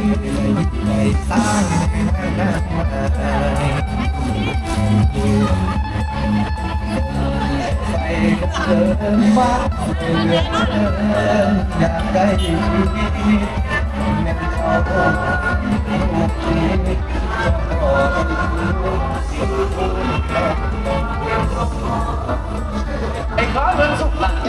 สร้างใส่เธอมาอยากได้ชีวิตแม่ชอบไอ้ข้าเรื่องสุขหลัง